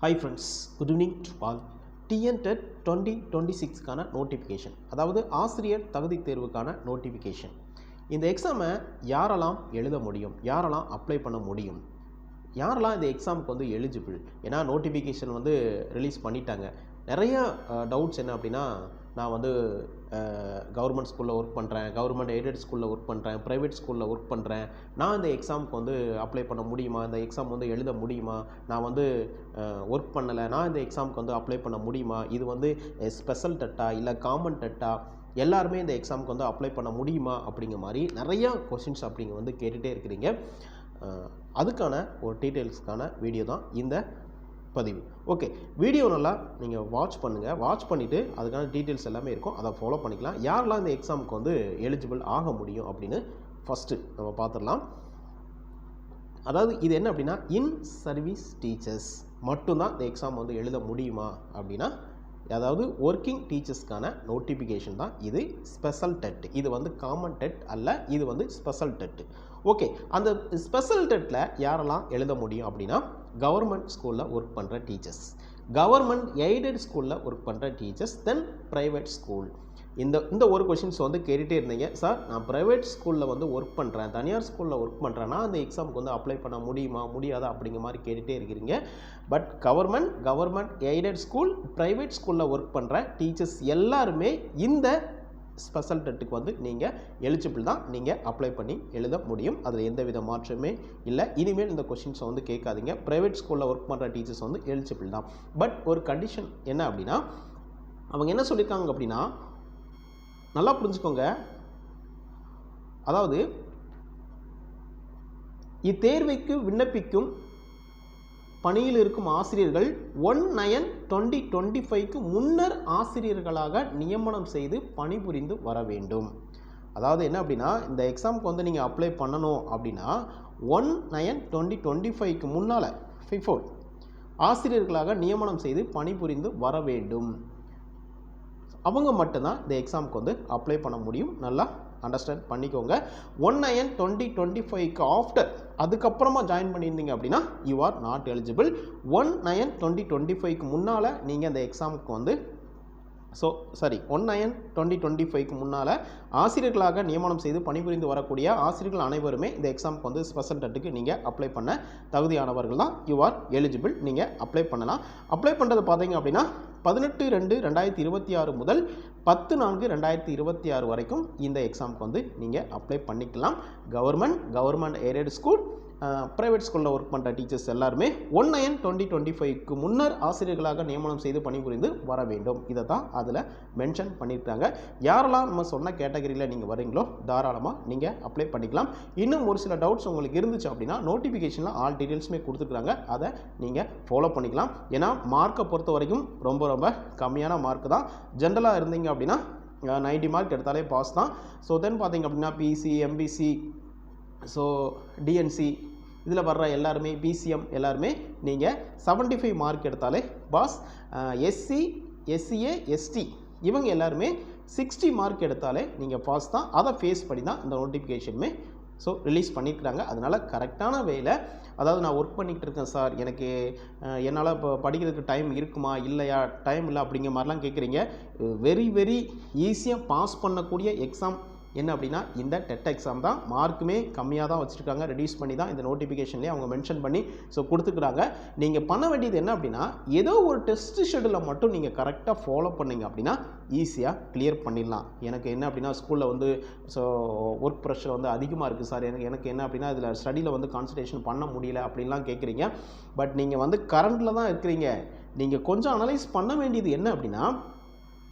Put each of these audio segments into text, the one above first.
Hi friends good evening to all TN TET twenty twenty சிக்ஸ்க்கான notification அதாவது ஆசிரியர் தகுதி தேர்வுக்கான நோட்டிஃபிகேஷன் இந்த எக்ஸாமை யாரெல்லாம் எழுத முடியும் யாரெல்லாம் அப்ளை பண்ண முடியும் யாரெல்லாம் இந்த எக்ஸாமுக்கு வந்து எலிஜிபிள் ஏன்னா நோட்டிஃபிகேஷன் வந்து ரிலீஸ் பண்ணிட்டாங்க. நிறைய டவுட்ஸ் என்ன அப்படின்னா நான் வந்து கவர்மெண்ட் ஸ்கூலில் ஒர்க் பண்ணுறேன் கவர்மெண்ட் எய்டட் ஸ்கூலில் ஒர்க் பண்ணுறேன் ப்ரைவேட் ஸ்கூலில் ஒர்க் பண்ணுறேன் நான் இந்த எக்ஸாமுக்கு வந்து அப்ளை பண்ண முடியுமா? இந்த எக்ஸாம் வந்து எழுத முடியுமா? நான் வந்து ஒர்க் பண்ணலை. நான் இந்த எக்ஸாமுக்கு வந்து அப்ளை பண்ண முடியுமா? இது வந்து ஸ்பெஷல் டெட்டா இல்லை காமன் டெட்டா எல்லாருமே இந்த எக்ஸாமுக்கு வந்து அப்ளை பண்ண முடியுமா? அப்படிங்கிற மாதிரி நிறையா கொஷின்ஸ் அப்படிங்க வந்து கேட்டுகிட்டே இருக்கிறீங்க. அதுக்கான ஒரு டீட்டெயில்ஸ்க்கான வீடியோ தான் இந்த பதிவு. ஓகே வீடியோ நல்லா நீங்கள் வாட்ச் பண்ணுங்கள் வாட்ச் பண்ணிவிட்டு அதுக்கான டீட்டெயில்ஸ் எல்லாமே இருக்கும். அதை ஃபாலோ பண்ணிக்கலாம். யாரெல்லாம் இந்த எக்ஸாமுக்கு வந்து எலிஜிபிள் ஆக முடியும் அப்படின்னு ஃபஸ்ட்டு நம்ம பார்த்துடலாம். அதாவது இது என்ன அப்படின்னா இன் சர்வீஸ் டீச்சர்ஸ் மட்டும்தான் இந்த எக்ஸாம் வந்து எழுத முடியுமா அப்படின்னா அதாவது ஒர்க்கிங் டீச்சர்ஸ்க்கான நோட்டிஃபிகேஷன் தான் இது. ஸ்பெஷல் டெட் இது வந்து காமன் டெட் அல்ல இது வந்து ஸ்பெஷல் டெட் ஓகே அந்த ஸ்பெஷல் டெட்டில் யாரெல்லாம் எழுத முடியும் அப்படின்னா கவர்மெண்ட் ஸ்கூலில் ஒர்க் பண்ணுற டீச்சர்ஸ் கவர்மெண்ட் எய்டட் ஸ்கூலில் ஒர்க் பண்ணுற டீச்சர்ஸ் தென் ப்ரைவேட் ஸ்கூல் இந்த இந்த ஒரு கொஷின்ஸ் வந்து கேட்டுகிட்டே இருந்தீங்க. சார் நான் ப்ரைவேட் ஸ்கூலில் வந்து ஒர்க் பண்ணுறேன் தனியார் ஸ்கூலில் ஒர்க் பண்ணுறேன்னா அந்த எக்ஸாமுக்கு வந்து அப்ளை பண்ண முடியுமா முடியாதா அப்படிங்கிற மாதிரி கேட்டுகிட்டே இருக்கிறீங்க. But government government aided school private ஸ்கூலில் ஒர்க் பண்ணுற டீச்சர்ஸ் எல்லாருமே இந்த ஸ்பெஷல் டெட்டுக்கு வந்து நீங்கள் எலிஜிபிள் தான் நீங்கள் அப்ளை பண்ணி எழுத முடியும். அதில் எந்த வித மாற்றமே இல்லை. இனிமேல் இந்த கொஷின்ஸை வந்து கேட்காதீங்க. ப்ரைவேட் ஸ்கூலில் ஒர்க் பண்ணுற டீச்சர்ஸ் வந்து எலிஜிபிள் தான். பட் ஒரு கண்டிஷன் என்ன அப்படின்னா அவங்க என்ன சொல்லியிருக்காங்க அப்படின்னா நல்லா புரிஞ்சுக்கோங்க. அதாவது இத்தேர்வைக்கு விண்ணப்பிக்கும் பணியில் இருக்கும் ஆசிரியர்கள் ஒன் நயன் டுவெண்ட்டி டுவெண்ட்டி ஃபைவ்க்கு முன்னர் ஆசிரியர்களாக நியமனம் செய்து பணிபுரிந்து வர வேண்டும். அதாவது என்ன அப்படின்னா இந்த எக்ஸாமுக்கு வந்து நீங்கள் அப்ளை பண்ணணும் அப்படின்னா ஒன் நயன் டுவெண்ட்டி டுவெண்ட்டி ஃபைவ்க்கு முன்னால் ஃபிஃபோர் ஆசிரியர்களாக நியமனம் செய்து பணிபுரிந்து வர வேண்டும். அவங்க மட்டும்தான் இந்த எக்ஸாமுக்கு வந்து அப்ளை பண்ண முடியும். நல்லா அண்டர்ஸ்டாண்ட் பண்ணிக்கோங்க. ஒன் நயன் டுவெண்ட்டி டுவெண்ட்டி ஃபைவ்க்கு ஆஃப்டர் அதுக்கப்புறமா ஜாயின் பண்ணியிருந்தீங்க அப்படின்னா you are not eligible one nine twenty twenty ஃபைவ்க்கு முன்னால் நீங்கள் அந்த எக்ஸாமுக்கு வந்து so sorry one nine twenty twenty ஃபைவ்க்கு முன்னால் ஆசிரியர்களாக நியமனம் செய்து பணிபுரிந்து வரக்கூடிய ஆசிரியர்கள் அனைவருமே இந்த எக்ஸாமுக்கு வந்து ஸ்பெஷல் டெட்டுக்கு நீங்கள் அப்ளை பண்ண தகுதியானவர்கள் தான். யூ ஆர் எலிஜிபிள் நீங்கள் அப்ளை பண்ணலாம். அப்ளை பண்ணுறது பார்த்தீங்க அப்படின்னா பதினெட்டு ரெண்டு ரெண்டாயிரத்தி இருபத்தி ஆறு முதல் பத்து நான்கு ரெண்டாயிரத்தி இருபத்தி ஆறு வரைக்கும் இந்த எக்ஸாமுக்கு வந்து நீங்கள் அப்ளை பண்ணிக்கலாம். Government government aided school private ஸ்கூலில் ஒர்க் பண்ணுற டீச்சர்ஸ் எல்லாருமே ஒன் நயன் டுவெண்ட்டி டுவெண்ட்டி ஃபைவ்க்கு முன்னர் ஆசிரியர்களாக நியமனம் செய்து பணிபுரிந்து வர வேண்டும். இதை தான் அதில் மென்ஷன் பண்ணியிருக்காங்க. யாரெல்லாம் நம்ம சொன்ன கேட்டகரியில் நீங்கள் வரீங்களோ தாராளமாக நீங்கள் அப்ளை பண்ணிக்கலாம். இன்னும் ஒரு சில டவுட்ஸ் உங்களுக்கு இருந்துச்சு அப்படின்னா நோட்டிஃபிகேஷனில் ஆல் டீட்டெயில்ஸுமே கொடுத்துருக்குறாங்க அதை நீங்கள் ஃபாலோ பண்ணிக்கலாம். ஏன்னா மார்க்கை பொறுத்த வரைக்கும் ரொம்ப ரொம்ப கம்மியான மார்க் தான். ஜென்ரலாக இருந்தீங்க அப்படின்னா நைன்டி மார்க் எடுத்தாலே பாஸ் தான். ஸோ தென் பார்த்தீங்க அப்படின்னா பிசி எம்பிசி ஸோ டிஎன்சி இதில் வர்ற எல்லாருமே பிசிஎம் எல்லாருமே நீங்கள் 75 ஃபைவ் மார்க் எடுத்தாலே பாஸ் எஸ்சி எஸ்சிஏ எஸ்டி இவங்க எல்லாருமே சிக்ஸ்டி மார்க் எடுத்தாலே நீங்கள் பாஸ் தான். அதை ஃபேஸ் பண்ணி தான் இந்த நோட்டிஃபிகேஷனுமே ஸோ ரிலீஸ் பண்ணியிருக்கிறாங்க. அதனால் கரெக்டான வேலை அதாவது நான் ஒர்க் பண்ணிகிட்டு இருக்கேன் சார் எனக்கு என்னால் இப்போ படிக்கிறதுக்கு டைம் இருக்குமா? இல்லையா? டைம் இல்லை அப்படிங்கிற மாதிரிலாம் கேட்குறீங்க. வெரி வெரி ஈஸியாக பாஸ் பண்ணக்கூடிய எக்ஸாம் என்ன அப்படின்னா இந்த டெட் எக்ஸாம் தான் மார்க்குமே கம்மியாக தான் வச்சுருக்காங்க. ரெடியூஸ் பண்ணி தான் இந்த நோட்டிஃபிகேஷன்லேயே அவங்க மென்ஷன் பண்ணி ஸோ கொடுத்துக்கிறாங்க. நீங்கள் பண்ண வேண்டியது என்ன அப்படின்னா ஏதோ ஒரு டெஸ்ட் ஷெடியூலை மட்டும் நீங்கள் கரெக்டாக ஃபாலோ பண்ணீங்க அப்படின்னா ஈஸியாக கிளியர் பண்ணிடலாம். எனக்கு என்ன அப்படின்னா ஸ்கூலில் வந்து ஸோ ஒர்க் ப்ரெஷர் வந்து அதிகமாக இருக்குது சார் எனக்கு எனக்கு என்ன அப்படின்னா இதில் ஸ்டடியில் வந்து கான்சன்ட்ரேஷன் பண்ண முடியல அப்படின்லாம் கேட்குறீங்க பட் நீங்கள் வந்து கரண்டில் தான் இருக்கிறீங்க. நீங்கள் கொஞ்சம் அனலைஸ் பண்ண வேண்டியது என்ன அப்படின்னா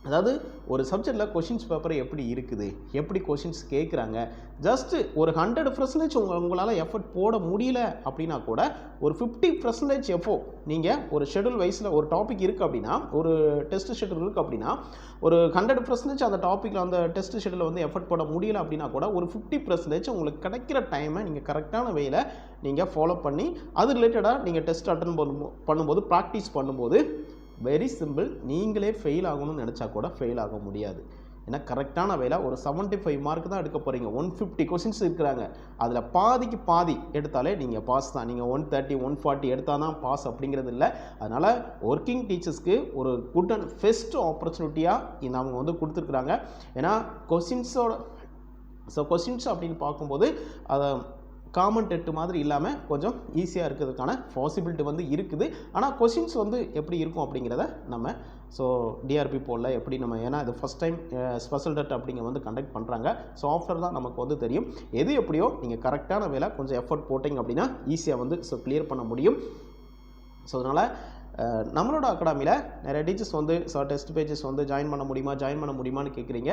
அதாவது ஒரு சப்ஜெக்டில் கொஷின்ஸ் பேப்பர் எப்படி இருக்குது? எப்படி கொஷின்ஸ் கேட்குறாங்க ஜஸ்ட்டு ஒரு ஹண்ட்ரட் பர்சன்டேஜ் உங்கள் உங்களால் எஃபர்ட் போட முடியல அப்படின்னா கூட ஒரு ஃபிஃப்டி பர்சன்டேஜ் எஃபோ நீங்கள் ஒரு ஷெடியூல் வைஸில் ஒரு டாபிக் இருக்குது அப்படின்னா ஒரு டெஸ்ட் ஷெடியூல் இருக்குது அப்படின்னா ஒரு ஹண்ட்ரட் பர்சன்டேஜ் அந்த டாப்பிக்கில் அந்த டெஸ்ட் ஷெடியூலில் வந்து எஃபர்ட் போட முடியல அப்படின்னா கூட ஒரு ஃபிஃப்டி பர்சன்டேஜ் உங்களுக்கு கிடைக்கிற டைமை நீங்கள் கரெக்டான வேயில் நீங்கள் ஃபாலோ பண்ணி அது ரிலேட்டடாக நீங்கள் டெஸ்ட் அட்டன் பண்ணும் பண்ணும்போது ப்ராக்டிஸ் பண்ணும்போது வெரி சிம்பிள் நீங்களே ஃபெயில் ஆகணும்னு நினச்சா கூட ஃபெயில் ஆக முடியாது. ஏன்னா கரெக்டான வேலை ஒரு 75 ஃபைவ் மார்க் தான் எடுக்க போகிறீங்க ஒன் ஃபிஃப்டி கொஷின்ஸ் இருக்கிறாங்க. அதில் பாதிக்கு பாதி எடுத்தாலே நீங்கள் பாஸ் தான். நீங்கள் ஒன் தேர்ட்டி ஒன் ஃபார்ட்டி எடுத்தால் தான் பாஸ் அப்படிங்கிறது இல்லை. அதனால் ஒர்க்கிங் டீச்சர்ஸ்க்கு ஒரு குட் அண்ட் ஃபெஸ்ட் ஆப்பர்ச்சுனிட்டியாக இந்த அவங்க வந்து கொடுத்துருக்குறாங்க. ஏன்னா கொஷின்ஸோட ஸோ கொஷின்ஸ் அப்படின்னு பார்க்கும்போது அதை காமன் டெட்டு மாதிரி இல்லாமல் கொஞ்சம் ஈஸியாக இருக்கிறதுக்கான பாசிபிலிட்டி வந்து இருக்குது. ஆனால் கொஷின்ஸ் வந்து எப்படி இருக்கும் அப்படிங்கிறத நம்ம ஸோ டிஆர்பி போடல எப்படி நம்ம ஏன்னா இது ஃபஸ்ட் டைம் ஸ்பெஷல் டெட் அப்படிங்க வந்து கண்டக்ட் பண்ணுறாங்க ஸோ ஆஃப்டர் தான் நமக்கு வந்து தெரியும். எது எப்படியோ நீங்கள் கரெக்டான வேலை கொஞ்சம் எஃபர்ட் போட்டிங்க அப்படின்னா ஈஸியாக வந்து ஸோ கிளியர் பண்ண முடியும். ஸோ அதனால் நம்மளோட அகாடமியில் நிறைய டீச்சர்ஸ் வந்து ஸோ டெஸ்ட் பேஜஸ் வந்து ஜாயின் பண்ண முடியுமா ஜாயின் பண்ண முடியுமான்னு கேட்குறீங்க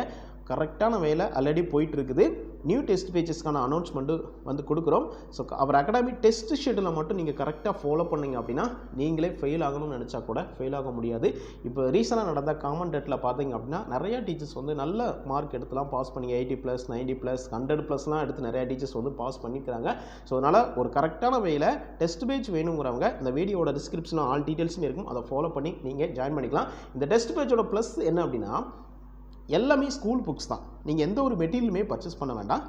கரெக்டான வேலை ஆல்ரெடி போயிட்டு இருக்குது நியூ டெஸ்ட் பேஜஸ்க்கான அனௌன்ஸ்மெண்ட்டு வந்து கொடுக்குறோம். ஸோ அவர் அகாடமி டெஸ்ட் ஷெடியூலை மட்டும் நீங்கள் கரெக்டாக ஃபாலோ பண்ணீங்க அப்படின்னா நீங்களே ஃபெயில் ஆகணும்னு நினச்சா கூட ஃபெயில் ஆக முடியாது. இப்போ ரீசெண்டாக நடந்த காமன் டெட்டில் பார்த்தீங்க அப்படின்னா நிறையா டீச்சர்ஸ் வந்து நல்ல மார்க் எடுத்துலாம் பாஸ் பண்ணி eighty plus ninety plus hundred ப்ளஸ்லாம் எடுத்து நிறையா டீச்சர்ஸ் வந்து பாஸ் பண்ணிக்கிறாங்க. ஸோ அதனால் ஒரு கரெக்டான வேயில் டெஸ்ட் பேஜ் வேணுங்கிறவங்க இந்த வீடியோட டிஸ்கிரிப்ஷனில் ஆல் டீட்டெயில்ஸுமே இருக்கும். அதை ஃபாலோ பண்ணி நீங்கள் ஜாயின் பண்ணிக்கலாம். இந்த டெஸ்ட் பேஜோட ப்ளஸ் என்ன அப்படின்னா எல்லாமே ஸ்கூல் புக்ஸ் தான். நீங்கள் எந்த ஒரு மெட்டீரியலுமே பர்ச்சேஸ் பண்ண வேண்டாம்.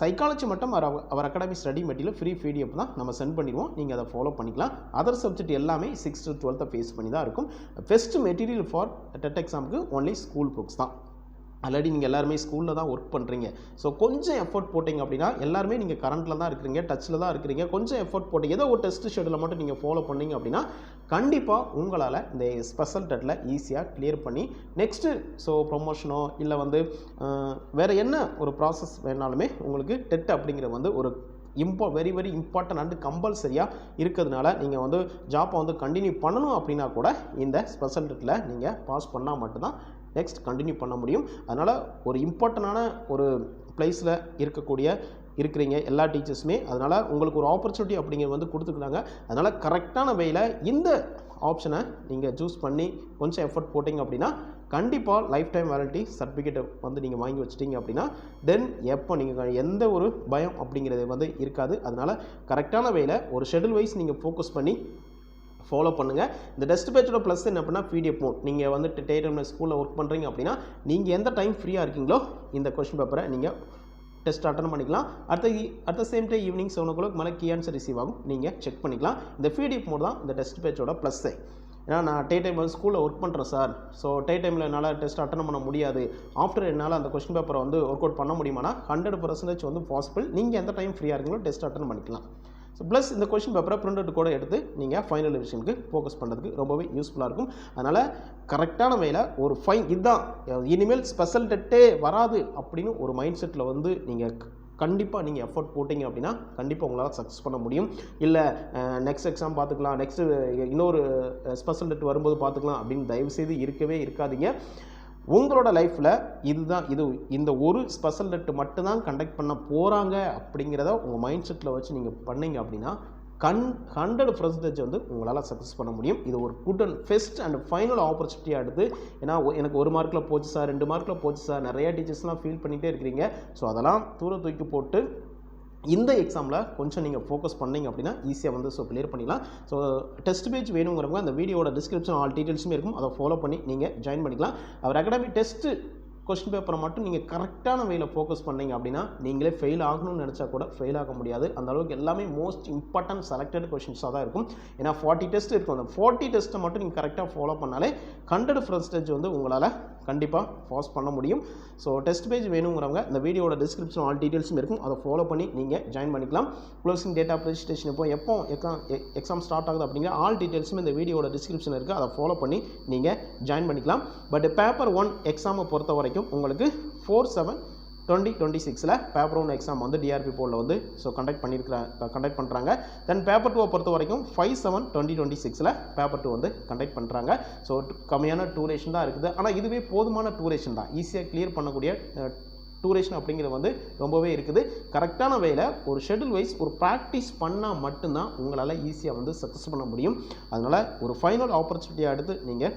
சைக்காலஜி மட்டும் அவர் அவர் academy study material free PDF தான் நம்ம சென்ட் பண்ணிடுவோம். நீங்கள் அதை ஃபாலோ பண்ணிக்கலாம். அதர் சப்ஜெக்ட் எல்லாமே சிக்ஸ்த்து டுவெல்த்தை ஃபேஸ் பண்ணி தான் இருக்கும். ஃபெஸ்ட் மெட்டீரியல் ஃபார் டெட் எக்ஸாமுக்கு ஒன்லி ஸ்கூல் புக்ஸ் தான். ஆல்ரெடி நீங்கள் எல்லாருமே ஸ்கூலில் தான் ஒர்க் பண்ணுறீங்க ஸோ கொஞ்சம் எஃபோர்ட் போட்டிங்க அப்படின்னா எல்லாருமே நீங்கள் கரண்ட்டில் தான் இருக்கிறீங்க டச்சில் தான் இருக்கிறீங்க. கொஞ்சம் எஃபோர்ட் போட்டு ஏதோ ஒரு டெஸ்ட் ஷெடியூலை மட்டும் நீங்கள் ஃபாலோ பண்ணிங்க அப்படின்னா கண்டிப்பாக உங்களால் இந்த ஸ்பெஷல் டெட்டில் ஈஸியாக கிளியர் பண்ணி நெக்ஸ்ட்டு ஸோ ப்ரொமோஷனோ இல்லை வந்து வேறு என்ன ஒரு ப்ராசஸ் வேணாலுமே உங்களுக்கு டெட் அப்படிங்கிற வந்து ஒரு இம்பா வெரி வெரி இம்பார்ட்டன்ட் அண்ட் கம்பல்சரியாக இருக்கிறதுனால நீங்கள் வந்து ஜாப்பை வந்து கண்டினியூ பண்ணணும் அப்படின்னா கூட இந்த ஸ்பெஷல் டெட்டில் நீங்கள் பாஸ் பண்ணால் மட்டும்தான் நெக்ஸ்ட் கண்டினியூ பண்ண முடியும். அதனால் ஒரு இம்பார்ட்டண்டான ஒரு பிளேஸில் இருக்கக்கூடிய இருக்கிறீங்க எல்லா டீச்சர்ஸுமே அதனால் உங்களுக்கு ஒரு ஆப்பர்ச்சுனிட்டி அப்படிங்கிறது வந்து கொடுத்துருக்காங்க. அதனால் கரெக்டான வேயில் இந்த ஆப்ஷனை நீங்கள் சூஸ் பண்ணி கொஞ்சம் எஃபர்ட் போட்டிங்க அப்படின்னா கண்டிப்பாக லைஃப் டைம் வேலிட்டி சர்டிஃபிகேட்டை வந்து நீங்கள் வாங்கி வச்சிட்டிங்க அப்படின்னா தென் எப்போ நீங்கள் எந்த ஒரு பயம் அப்படிங்கிறது வந்து இருக்காது. அதனால் கரெக்டான வேயில் ஒரு ஷெடியூல் வைஸ் நீங்கள் ஃபோக்கஸ் பண்ணி ஃபாலோ பண்ணுங்கள் இந்த டெஸ்ட் பேட்சோட ப்ளஸ் என்ன அப்படின்னா பிடிஎஃப் மோட் நீங்கள் வந்துட்டு டே டைமில் ஸ்கூலில் ஒர்க் பண்ணுறீங்க அப்படின்னா நீங்கள் எந்த டைம் ஃப்ரீயாக இருக்கீங்களோ இந்த கொஷின் பேப்பரை நீங்கள் டெஸ்ட் அட்டன் பண்ணிக்கலாம். அடுத்த at the same day evening seven o'clock மேலே கீ ஆன்சர் ரிசீவ் ஆகும். நீங்கள் செக் பண்ணிக்கலாம். இந்த பிடிஎஃப் மோட் தான் இந்த டெஸ்ட் பேட்சோட ப்ளஸ்ஸு ஏன்னா நான் டே டைம் வந்து ஸ்கூலில் ஒர்க் பண்ணுறேன் சார் ஸோ டே டைமில் என்னால் டெஸ்ட் அட்டன் பண்ண முடியாது. ஆஃப்டர் என்னால் அந்த கொஸ்டின் பேப்பரை வந்து ஒர்க் அவுட் பண்ண முடியுமானா ஹண்ட்ரட் பர்சன்டேஜ் வந்து பாசிபிள் நீங்கள் எந்த டைம் ஃப்ரீயாக இருக்கீங்களோ டெஸ்ட் அட்டன் பண்ணிக்கலாம். ஸோ ப்ளஸ் இந்த கொஷின் பேப்பரை பிரிண்ட் அவுட் கூட எடுத்து நீங்கள் ஃபைனல் ரிவிஷனுக்கு ஃபோக்கஸ் பண்ணுறதுக்கு ரொம்பவே யூஸ்ஃபுல்லாக இருக்கும். அதனால் கரெக்டான வகையில் ஒரு ஃபைன் இதுதான் இனிமேல் ஸ்பெஷல் டெட்டே வராது அப்படின்னு ஒரு மைண்ட் செட்டில் வந்து நீங்கள் கண்டிப்பாக நீங்கள் எஃபோர்ட் போட்டிங்க அப்படின்னா கண்டிப்பாக உங்களால் சக்ஸஸ் பண்ண முடியும். இல்லை நெக்ஸ்ட் எக்ஸாம் பார்த்துக்கலாம் நெக்ஸ்ட்டு இன்னொரு ஸ்பெஷல் டெட் வரும்போது பார்த்துக்கலாம் அப்படின்னு தயவுசெய்து இருக்கவே இருக்காதீங்க. உங்களோட லைஃப்பில் இதுதான் இது இந்த ஒரு ஸ்பெஷல் டெட் மட்டும்தான் கண்டக்ட் பண்ண போகிறாங்க அப்படிங்கிறத உங்கள் மைண்ட் செட்டில் வச்சு நீங்கள் பண்ணீங்க அப்படின்னா கண் ஹண்ட்ரட் பர்சன்டேஜ் வந்து உங்களால் சக்ஸஸ் பண்ண முடியும். இது ஒரு good and first and final ஆப்பர்ச்சுனிட்டியாக எடுத்து ஏன்னா எனக்கு ஒரு மார்க்கில் போச்சு சார் ரெண்டு மார்க்கில் போச்சு சார் நிறையா டீச்சர்ஸ்லாம் ஃபீல் பண்ணிகிட்டே இருக்கிறீங்க. ஸோ அதெல்லாம் தூர தூக்கி போட்டு இந்த எக்ஸாமில் கொஞ்சம் நீங்கள் ஃபோக்கஸ் பண்ணீங்க அப்படின்னா ஈஸியாக வந்து ஸோ கிளியர் பண்ணிடலாம். ஸோ டெஸ்ட் பேஜ் வேணுங்கிறவங்க அந்த வீடியோட டிஸ்கிரிப்ஷன் ஆல் டீட்டெயில்ஸுமே இருக்கும். அதை ஃபாலோ பண்ணி நீங்கள் ஜாயின் பண்ணிக்கலாம். அவர் அகாடமி டெஸ்ட்டு கொஸ்டின் பேப்பரை மட்டும் நீங்கள் கரெக்டான வேயில் ஃபோக்கஸ் பண்ணீங்க அப்படின்னா நீங்களே ஃபெயில் ஆகணும்னு நினச்சா கூட ஃபெயில் ஆக முடியாது. அந்த அளவுக்கு எல்லாமே மோஸ்ட் இம்பார்ட்டன்ட் செலக்டட் கொஷின்ஸாக தான் இருக்கும். ஏன்னா ஃபார்ட்டி டெஸ்ட் இருக்கும். அந்த ஃபார்ட்டி டெஸ்ட்டை மட்டும் நீங்கள் கரெக்டாக ஃபாலோ பண்ணாலே ஹண்ட்ரட் பர்சன்டேஜ் வந்து உங்களால் கண்டிப்பாக பாஸ் பண்ண முடியும். ஸோ டெஸ்ட் பேஜ் வேணுங்கிறவங்க இந்த வீடியோட டிஸ்கிரிப்ஷன் ஆல் டீட்டெயில்ஸும் இருக்கும். அதை ஃபாலோ பண்ணி நீங்கள் ஜாயின் பண்ணிக்கலாம். க்ளோசிங் டேட் ஆஃப் ரெஜிஸ்ட்ரேஷன் இப்போ எப்போ எக்ஸாம் எக்ஸாம் ஸ்டார்ட் ஆகுது அப்படிங்கிற ஆல் டீட்டெயில்ஸும் இந்த வீடியோட டிஸ்கிரிப்ஷன் இருக்குது அதை ஃபாலோ பண்ணி நீங்கள் ஜாயின் பண்ணிக்கலாம். பட் பேப்பர் ஒன் எக்ஸாமை பொறுத்த வரைக்கும் உங்களுக்கு ஃபோர் செவன் டுவெண்ட்டி டுவெண்ட்டி சிக்ஸில் பேப்பர் ஒன் எக்ஸாம் வந்து டிஆர்பி போர்டில் வந்து ஸோ கண்டக்ட் பண்ணியிருக்கிறாங்க கண்டக்ட் பண்ணுறாங்க தென் பேப்பர் டூவை பொறுத்த வரைக்கும் ஃபைவ் செவன் டுவெண்ட்டி டுவெண்ட்டி சிக்ஸில் பேப்பர் டூ வந்து கண்டக்ட் பண்ணுறாங்க ஸோ கம்மியான டூரேஷன் தான் இருக்குது. ஆனால் இதுவே போதுமான டூரேஷன் தான். ஈஸியாக கிளியர் பண்ணக்கூடிய டூரேஷன் அப்படிங்கிறது வந்து ரொம்பவே இருக்குது. கரெக்டான வேலை ஒரு ஷெடியூல் வைஸ் ஒரு ப்ராக்டிஸ் பண்ணால் மட்டும்தான் உங்களால் ஈஸியாக வந்து சக்ஸஸ் பண்ண முடியும். அதனால் ஒரு ஃபைனல் ஆப்பர்ச்சுனிட்டியாக எடுத்து நீங்கள்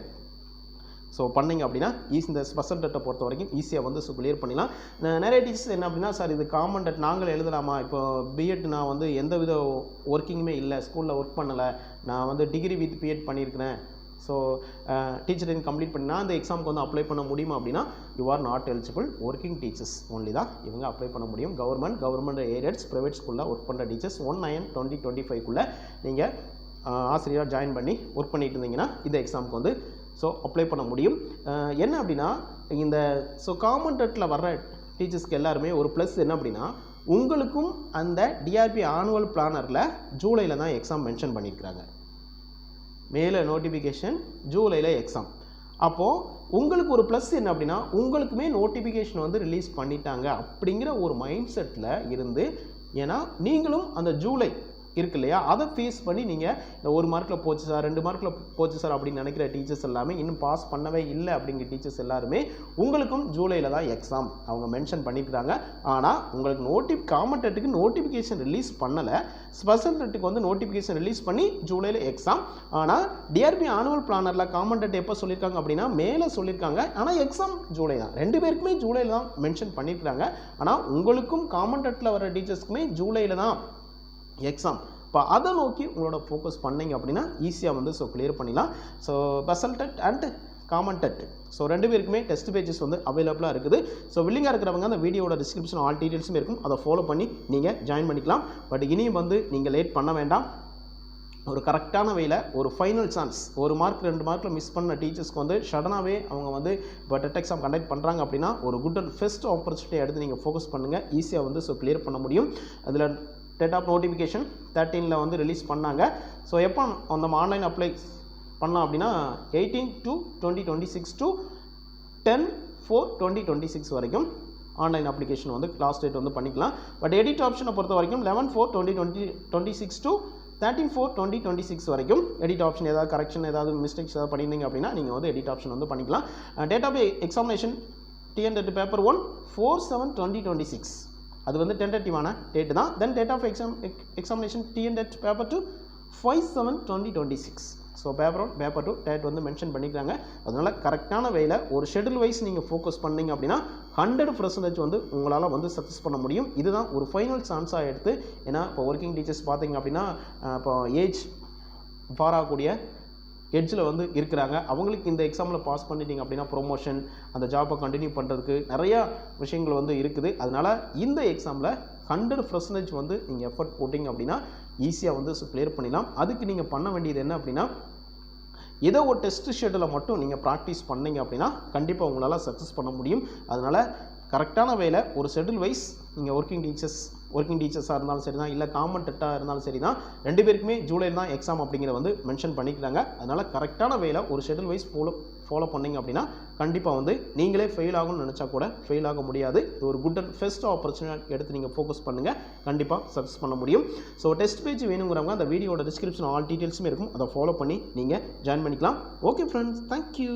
ஸோ பண்ணிங்க அப்படின்னா ஈஸி இந்த ஸ்பெஷல் டெட்டை பொறுத்த வரைக்கும் ஈஸியாக வந்து ஸோ கிளியர் பண்ணிடலாம். நிறைய டீச்சர்ஸ் என்ன அப்படின்னா சார் இது காமன் டெட் நாங்களே எழுதலாமா? இப்போ பிஎட் நான் வந்து எந்த வித ஒர்க்கிங்குமே இல்லை ஸ்கூலில் ஒர்க் பண்ணலை. நான் வந்து டிகிரி வித் பிஎட் பண்ணியிருக்கிறேன். ஸோ டீச்சர் இன் கம்ப்ளீட் பண்ணினா அந்த எக்ஸாமுக்கு வந்து அப்ளை பண்ண முடியுமா அப்படின்னா you are not eligible working teachers only தான். இவங்க அப்ளை பண்ண முடியும். கவர்மெண்ட் கவர்மெண்ட் ஏரியட்ஸ் ப்ரைவேட் ஸ்கூலில் ஒர்க் பண்ணுற teachers one nine twenty twenty ஃபைவ்க்குள்ளே நீங்கள் ஆசிரியராக ஜாயின் பண்ணி ஒர்க் பண்ணிட்டு இருந்தீங்கன்னா இந்த எக்ஸாமுக்கு வந்து ஸோ அப்ளை பண்ண முடியும். என்ன அப்படின்னா இந்த ஸோ காமன்டெட்டில் வர்ற டீச்சர்ஸ்க்கு எல்லாருமே ஒரு ப்ளஸ் என்ன அப்படின்னா உங்களுக்கும் அந்த டிஆர்பி ஆனுவல் பிளானரில் ஜூலையில் தான் எக்ஸாம் மென்ஷன் பண்ணியிருக்கிறாங்க மேலே நோட்டிஃபிகேஷன் ஜூலையில் எக்ஸாம் அப்போது உங்களுக்கு ஒரு ப்ளஸ் என்ன அப்படின்னா உங்களுக்குமே நோட்டிஃபிகேஷன் வந்து ரிலீஸ் பண்ணிட்டாங்க அப்படிங்கிற ஒரு மைண்ட் செட்டில் இருந்து ஏன்னா நீங்களும் அந்த ஜூலை இருக்கு இல்லையா? அதை ஃபேஸ் பண்ணி நீங்கள் இந்த ஒரு மார்க்கில் போச்சு சார் ரெண்டு மார்க்கில் போச்சு சார் அப்படின்னு நினைக்கிற டீச்சர்ஸ் எல்லாமே இன்னும் பாஸ் பண்ணவே இல்லை அப்படிங்கிற டீச்சர்ஸ் எல்லாருமே உங்களுக்கும் ஜூலையில் தான் எக்ஸாம் அவங்க மென்ஷன் பண்ணியிருக்காங்க. ஆனால் உங்களுக்கு நோட்டி காமன்டெட்டுக்கு நோட்டிஃபிகேஷன் ரிலீஸ் பண்ணலை. ஸ்பெஷல் ரெட்டுக்கு வந்து நோட்டிஃபிகேஷன் ரிலீஸ் பண்ணி ஜூலையில் எக்ஸாம் ஆனால் டிஆர்பி ஆனுவல் பிளானரில் காமன்டெட் எப்போ சொல்லியிருக்காங்க அப்படின்னா மேலே சொல்லியிருக்காங்க. ஆனால் எக்ஸாம் ஜூலை தான். ரெண்டு பேருக்குமே ஜூலையில் தான் மென்ஷன் பண்ணியிருக்காங்க. ஆனால் உங்களுக்கும் காமன்டெட்டில் வர டீச்சர்ஸ்க்குமே ஜூலையில் தான் எக்ஸாம் இப்போ அதை நோக்கி உங்களோட ஃபோக்கஸ் பண்ணீங்க அப்படின்னா ஈஸியாக வந்து ஸோ கிளியர் பண்ணிடலாம். ஸோ பசல்டட் அண்ட் காமன் டெட் ஸோ ரெண்டு பேருக்குமே டெஸ்ட் பேஜஸ் வந்து அவைலபிளாக இருக்குது. ஸோ வில்லிங்காக இருக்கிறவங்க அந்த வீடியோட டிஸ்கிரிப்ஷன் ஆல் டீட்டெயில்ஸும் இருக்கும். அதை ஃபாலோ பண்ணி நீங்கள் ஜாயின் பண்ணிக்கலாம். பட் இனியும் வந்து நீங்கள் லேட் பண்ண வேண்டாம். ஒரு கரெக்டான வேல ஒரு ஃபைனல் சான்ஸ் ஒரு மார்க் ரெண்டு மார்க்கில் மிஸ் பண்ண டீச்சர்ஸ்க்கு வந்து சடனாகவே அவங்க வந்து இப்போ டெட் எக்ஸாம் கண்டக்ட் பண்ணுறாங்க அப்படின்னா ஒரு குட் அண்ட் ஃபெஸ்ட் ஆப்பர்ச்சுனிட்டி எடுத்து நீங்கள் ஃபோக்கஸ் பண்ணுங்கள் ஈஸியாக வந்து ஸோ கிளியர் பண்ண முடியும். அதில் டேட் ஆஃப் நோட்டிஃபிகேஷன் தேர்ட்டீனில் வந்து ரிலீஸ் பண்ணாங்க. ஸோ எப்போ அந்த ஆன்லைன் அப்ளை பண்ணலாம் அப்படின்னா eighteen two twenty twenty six to ten four twenty twenty six வரைக்கும் ஆன்லைன் அப்ளிகேஷன் வந்து லாஸ்ட் டேட் வந்து பண்ணிக்கலாம். பட் எடிட் ஆப்ஷனை பொறுத்த வரைக்கும் eleven four twenty twenty twenty six to thirteen four twenty twenty six வரைக்கும் எடிட் ஆப்ஷன் ஏதாவது correction ஏதாவது மிஸ்டேக்ஸ் ஏதாவது பண்ணியிருந்தீங்க அப்படின்னா நீங்கள் வந்து எடிட் ஆப்ஷன் வந்து பண்ணிக்கலாம். Date of examination TN TET paper one four seven twenty twenty six அது வந்து டென்டேட்டிவான டேட் தான். Then date of exam examination TN TET paper two five seven twenty twenty six so paper one paper two date வந்து mention பண்ணிக்கிறாங்க. அதனால் கரெக்டான வேயில் ஒரு schedule wise நீங்கள் ஃபோக்கஸ் பண்ணீங்க அப்படின்னா ஹண்ட்ரட் பர்சன்டேஜ் வந்து உங்களால் வந்து சக்ஸஸ் பண்ண முடியும். இதுதான் ஒரு ஃபைனல் சான்ஸாக எடுத்து ஏன்னா இப்போ ஒர்க்கிங் டீச்சர்ஸ் பார்த்தீங்க அப்படின்னா இப்போ ஏஜ் ஃபார் ஆகக்கூடிய எட்ஜில் வந்து இருக்கிறாங்க. அவங்களுக்கு இந்த எக்ஸாமில் பாஸ் பண்ணிட்டீங்க அப்படின்னா ப்ரொமோஷன் அந்த ஜாப்பை கண்டினியூ பண்ணுறதுக்கு நிறையா விஷயங்கள் வந்து இருக்குது. அதனால் இந்த எக்ஸாமில் ஹண்ட்ரட் பர்சன்டேஜ் வந்து நீங்கள் எஃபர்ட் போட்டிங்க அப்படின்னா ஈஸியாக வந்து கிளியர் பண்ணிடலாம். அதுக்கு நீங்கள் பண்ண வேண்டியது என்ன அப்படின்னா ஏதோ ஒரு டெஸ்ட் ஷெடியூலை மட்டும் நீங்கள் ப்ராக்டிஸ் பண்ணீங்க அப்படின்னா கண்டிப்பாக உங்களால் சக்ஸஸ் பண்ண முடியும். அதனால் கரெக்டான வேலை ஒரு ஷெடியூல் வைஸ் நீங்கள் ஒர்க்கிங் டீச்சர்ஸ் ஒர்க்கிங் டீச்சர்ஸாக இருந்தாலும் சரி தான் இல்லை காமன் டெட்டாக இருந்தாலும் சரி தான் ரெண்டு பேருக்குமே ஜூலையில் தான் எக்ஸாம் அப்படிங்கிற வந்து மென்ஷன் பண்ணிக்கிறாங்க. அதனால் கரெக்டான வேலை ஒரு ஷெடியூல் வைஸ் ஃபாலோ ஃபாலோ பண்ணீங்க அப்படின்னா கண்டிப்பாக வந்து நீங்களே ஃபெயில் ஆகும்னு நினச்சா கூட ஃபெயில் ஆக முடியாது. இது ஒரு குட் அண்ட் ஃபெஸ்ட் ஆப்பர்ச்சுனிட்டி எடுத்து நீங்கள் ஃபோக்கஸ் பண்ணுங்கள் கண்டிப்பாக சக்ஸஸ் பண்ண முடியும். ஸோ டெஸ்ட் பேஜ் வேணுங்கிறவங்க அந்த வீடியோட டிஸ்கிரிப்ஷன் ஆல் டீட்டெயில்ஸுமே இருக்கும். அதை ஃபாலோ பண்ணி நீங்கள் ஜாயின் பண்ணிக்கலாம். Okay friends thank you